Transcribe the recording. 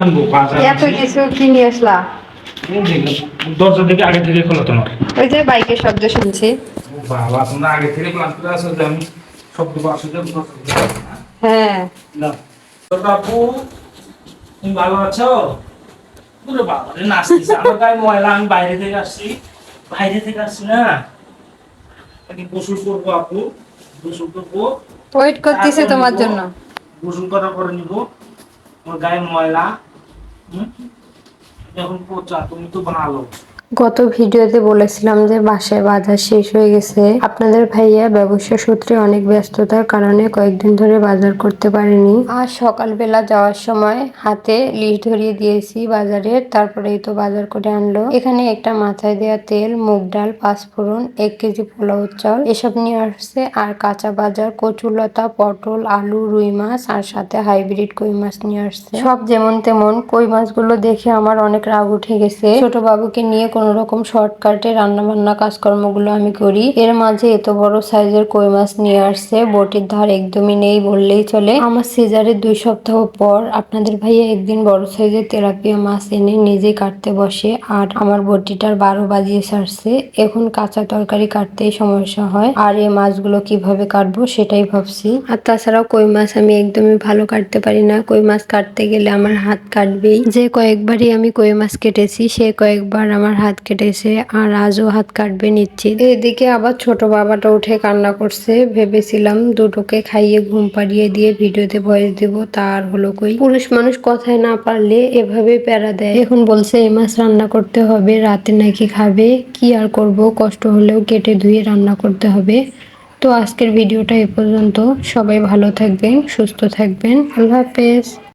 এত কিছু কি নিয়ে আসলা? দরজা থেকে আগে থেকে খোলা তোমার। ওই যে বাইকের শব্দ শুনছি। বাবা তোমরা আগে থেকে প্ল্যান করে আসো যে আমি শব্দ পাশে হ্যাঁ। না। বাবু তুমি ভালো আছো? পুরো বাবা রে আমার গায়ে ময়লা আমি বাইরে থেকে আসছি। বাইরে থেকে আসছি না। আমি গোসল করব আপু গোসল করব। ওয়েট করতেছে তোমার। জন্য। গোসল করা করে নিব। আমার গায়ে ময়লা এখন পচা তুমি তো ভালো গত ভিডিওতে বলেছিলাম যে বাসায় বাজার শেষ হয়ে গেছে। আপনাদের ভাইয়া ব্যবসা সূত্রে অনেক ব্যস্ততার কারণে কয়েকদিন ধরে বাজার করতে পারেনি। আর সকালবেলা যাওয়ার সময় হাতে লিস্ট ধরিয়ে দিয়েছি বাজারের তারপরেই তো বাজার করে আনলো। এখানে একটা মাথায় দেওয়া তেল, মুগ ডাল, পাঁচফোড়ন, এক কেজি পোলাও চাল, এসব নিয়ে আসছে। আর কাঁচা বাজার, কচুলতা, পটল, আলু, রুই মাছ, আর সাথে হাইব্রিড কই মাছ নিয়ে আসছে। সব যেমন তেমন কই মাছগুলো দেখে আমার অনেক রাগ উঠে গেছে। ছোট বাবুকে নিয়ে কোনো রকম শর্টকাটে রান্না বান্না কাজকর্মগুলো আমি করি। এর মাঝে এত বড় সাইজের কই মাছ নিয়ে আসছে, বটির ধার একদমই নেই বললেই চলে। আমার সিজারের দুই সপ্তাহ পর আপনাদের ভাইয়া একদিন বড় সাইজের তেলাপিয়া মাছ এনে নিজে কাটতে বসে আর আমার বটিটার বারো বাজিয়ে সারছে। এখন কাঁচা তরকারি কাটতেই সমস্যা হয়, আর এই মাছগুলো কীভাবে কাটবো সেটাই ভাবছি। আর তাছাড়াও কই মাছ আমি একদমই ভালো কাটতে পারি না। কই মাছ কাটতে গেলে আমার হাত কাটবেই। যে কয়েকবারই আমি কই মাছ কেটেছি, সে কয়েকবার আমার হাত কেটেছে আর আজও হাত কাটবে নিশ্চিত। এদিকে আবার ছোট বাবাটা উঠে কান্না করছে। ভেবেছিলাম দুটোকে খাইয়ে ঘুম পাড়িয়ে দিয়ে ভিডিওতে ভয়েস দিব তার হলো কই? পুরুষ মানুষ কথায় না পারলে এভাবে প্যারা দেয়। এখন বলছে, এ মাছ রান্না করতে হবে, রাতে নাকি খাবে? কি আর করব? কষ্ট হলেও কেটে ধুয়ে রান্না করতে হবে। তো আজকের ভিডিওটা এ পর্যন্ত। সবাই ভালো থাকবেন, সুস্থ থাকবেন। আল্লাহ হাফেজ।